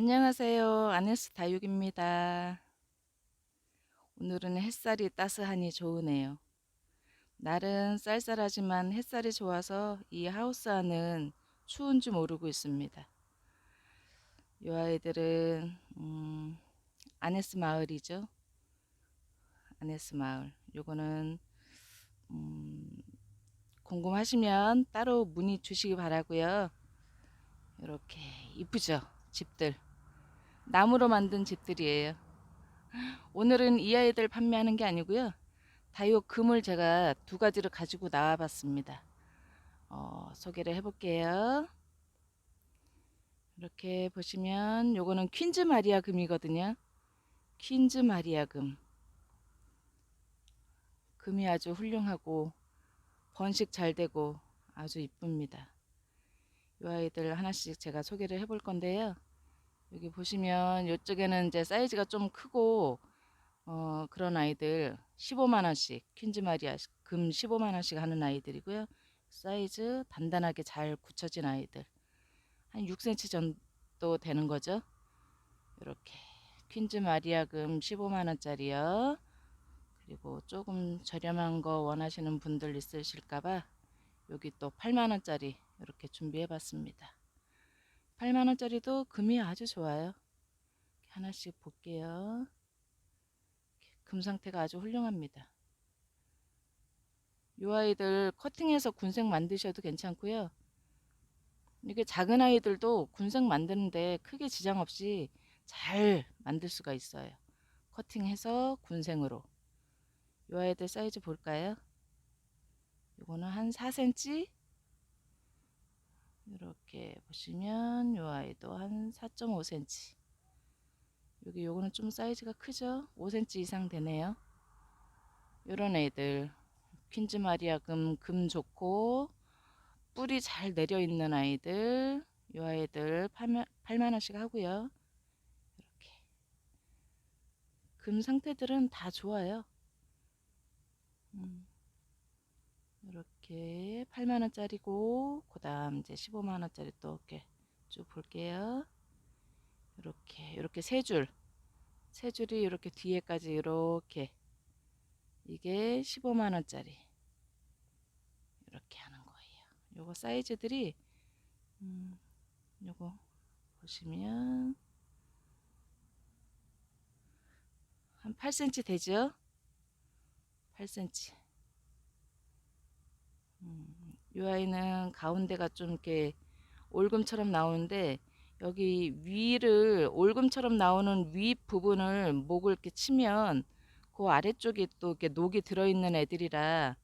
안녕하세요. 아네스 다육입니다. 오늘은 햇살이 따스하니 좋으네요. 날은 쌀쌀하지만 햇살이 좋아서 이 하우스 안은 추운지 모르고 있습니다. 이 아이들은 음, 아네스 마을이죠. 아네스 마을. 요거는 음, 궁금하시면 따로 문의 주시기 바라고요. 이렇게 이쁘죠? 집들. 나무로 만든 집들이에요. 오늘은 이 아이들 판매하는 게 아니고요. 다이오 금을 제가 두 가지를 가지고 나와 봤습니다. 어, 소개를 해볼게요. 이렇게 보시면 요거는 퀸즈 마리아 금이거든요. 퀸즈 마리아 금. 금이 아주 훌륭하고 번식 잘 되고 아주 이쁩니다. 이 아이들 하나씩 제가 소개를 해볼 건데요. 여기 보시면 이쪽에는 이제 사이즈가 좀 크고 어, 그런 아이들 15만 원씩 퀸즈 마리아 금 15만 원씩 하는 아이들이고요. 사이즈 단단하게 잘 굳혀진 아이들 한 6cm 정도 되는 거죠. 이렇게 퀸즈 마리아 금 15만 원짜리요. 그리고 조금 저렴한 거 원하시는 분들 있으실까봐 여기 또 8만 원짜리 이렇게 준비해 봤습니다. 8만 원짜리도 금이 아주 좋아요. 하나씩 볼게요. 금 상태가 아주 훌륭합니다. 이 아이들 커팅해서 군색 만드셔도 괜찮고요. 이게 작은 아이들도 군색 만드는데 크게 지장 없이 잘 만들 수가 있어요. 커팅해서 군생으로. 이 아이들 사이즈 볼까요? 이거는 한 4cm 이렇게 보시면 이 아이도 한 4.5cm 여기 요거는 좀 사이즈가 크죠? 5cm 이상 되네요. 요런 애들 퀸즈 마리아 금, 금 좋고 뿌리 잘 내려 있는 아이들 요 아이들 8만, 8만원씩 하고요. 이렇게. 금 상태들은 다 좋아요. 음. 이렇게 8만원짜리고 그 다음 이제 15만원짜리 또 이렇게 쭉 볼게요. 이렇게 이렇게 세줄. 세 줄이 이렇게 뒤에까지 이렇게. 이게 15만원짜리. 이렇게 하는 거예요. 요거 사이즈들이 음, 요거 보시면 한 8cm 되죠? 8cm 음, 이 아이는 가운데가 좀 이렇게 올금처럼 나오는데 여기 위를 올금처럼 나오는 위 부분을 목을 이렇게 치면 그 아래쪽에 또 이렇게 녹이 들어있는 애들이라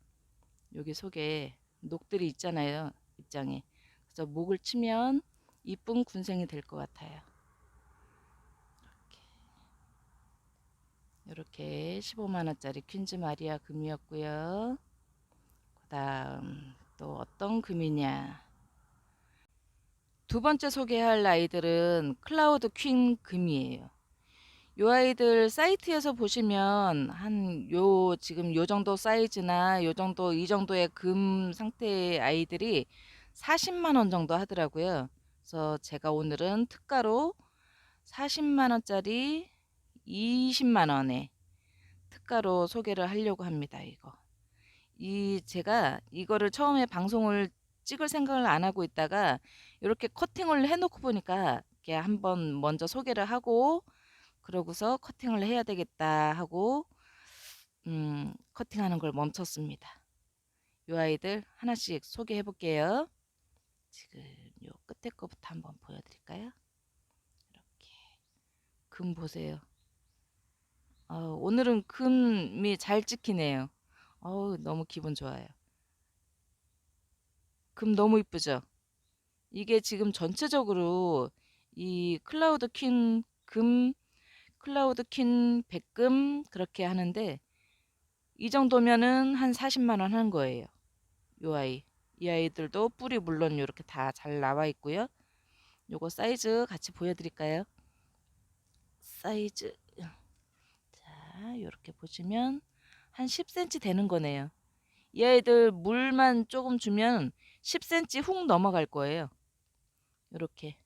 여기 속에 녹들이 있잖아요 입장에. 그래서 목을 치면 이쁜 군생이 될 것 같아요. 이렇게. 15만원짜리 퀸즈 마리아 금이었고요. 그 다음 또 어떤 금이냐? 두 번째 소개할 아이들은 클라우드 퀸 금이에요. 요 아이들 사이트에서 보시면 한 요 지금 요 정도 사이즈나 요 정도 이 정도의 금 상태의 아이들이 40만 원 정도 하더라고요. 그래서 제가 오늘은 특가로 40만 원짜리 20만 원에 특가로 소개를 하려고 합니다 이거 이 제가 이거를 처음에 방송을 찍을 생각을 안 하고 있다가 이렇게 커팅을 해놓고 보니까 이렇게 한번 먼저 소개를 하고 그러고서 커팅을 해야 되겠다 하고 음, 커팅하는 걸 멈췄습니다. 이 아이들 하나씩 소개해 볼게요. 지금 요 끝에 거부터 한번 보여드릴까요? 이렇게 금 보세요. 어, 오늘은 금이 잘 찍히네요. 어우, 너무 기분 좋아요. 금 너무 이쁘죠? 이게 지금 전체적으로 이 클라우드 퀸 금, 클라우드 퀸 백금 그렇게 하는데 이 정도면은 한 40만 원 하는 거예요. 요 아이. 이 아이들도 뿌리 물론 이렇게 다 잘 나와 있고요. 요거 사이즈 같이 보여드릴까요? 사이즈. 자, 이렇게 보시면 한 10cm 되는 거네요. 이 아이들 물만 조금 주면 10cm 훅 넘어갈 거예요. 이렇게.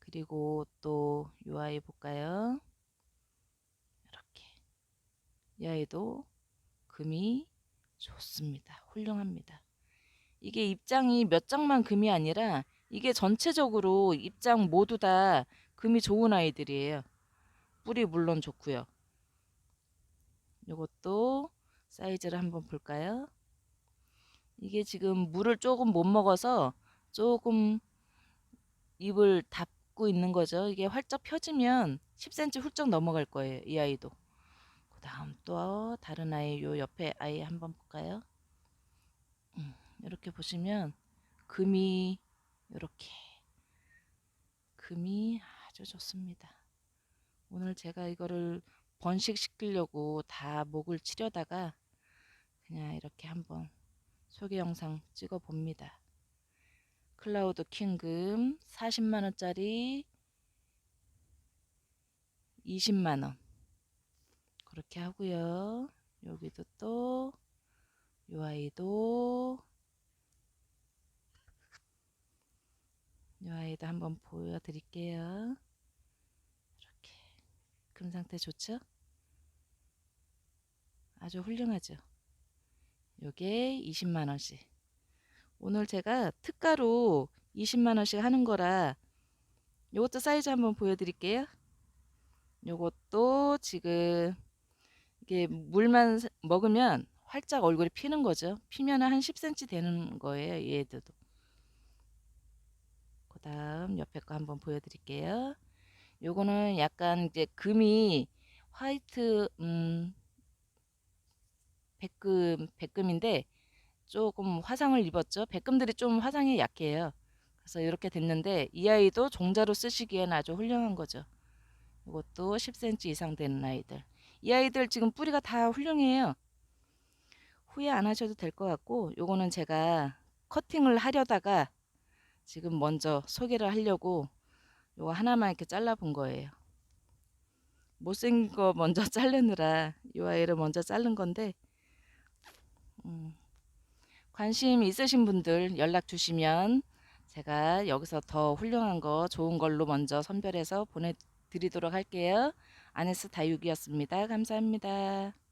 그리고 또 이 아이 볼까요? 이렇게 이 아이도 금이 좋습니다. 훌륭합니다. 이게 입장이 몇 장만 금이 아니라 이게 전체적으로 입장 모두 다 금이 좋은 아이들이에요. 뿌리 물론 좋고요. 요것도 사이즈를 한번 볼까요? 이게 지금 물을 조금 못 먹어서 조금 입을 닫고 있는 거죠. 이게 활짝 펴지면 10cm 훌쩍 넘어갈 거예요. 이 아이도. 그 다음 또 다른 아이 요 옆에 아이 한번 볼까요? 음, 이렇게 보시면 금이 이렇게 금이 아주 좋습니다. 오늘 제가 이거를 번식시키려고 다 목을 치려다가 그냥 이렇게 한번 소개 영상 찍어 봅니다. 클라우드 킹금 40만원짜리 20만원 그렇게 하고요. 여기도 또 요 아이도 요 아이도 한번 보여드릴게요. 금 상태 좋죠? 아주 훌륭하죠? 요게 20만원씩 오늘 제가 특가로 20만원씩 하는 거라 요것도 사이즈 한번 보여드릴게요. 요것도 지금 이게 물만 사- 먹으면 활짝 얼굴이 피는 거죠. 피면 한 10cm 되는 거예요. 얘들도. 그 다음 옆에 거 한번 보여드릴게요. 요거는 약간 이제 금이 화이트, 음, 백금, 백금인데 조금 화상을 입었죠. 백금들이 좀 화상이 약해요. 그래서 이렇게 됐는데 이 아이도 종자로 쓰시기에는 아주 훌륭한 거죠. 이것도 10cm 이상 되는 아이들. 이 아이들 지금 뿌리가 다 훌륭해요. 후회 안 하셔도 될 것 같고 요거는 제가 커팅을 하려다가 지금 먼저 소개를 하려고 요거 하나만 이렇게 잘라 본 거예요. 못생긴 거 먼저 자르느라 이 아이를 먼저 자른 건데 음, 관심 있으신 분들 연락 주시면 제가 여기서 더 훌륭한 거 좋은 걸로 먼저 선별해서 보내드리도록 할게요. 아네스 다육이었습니다. 감사합니다.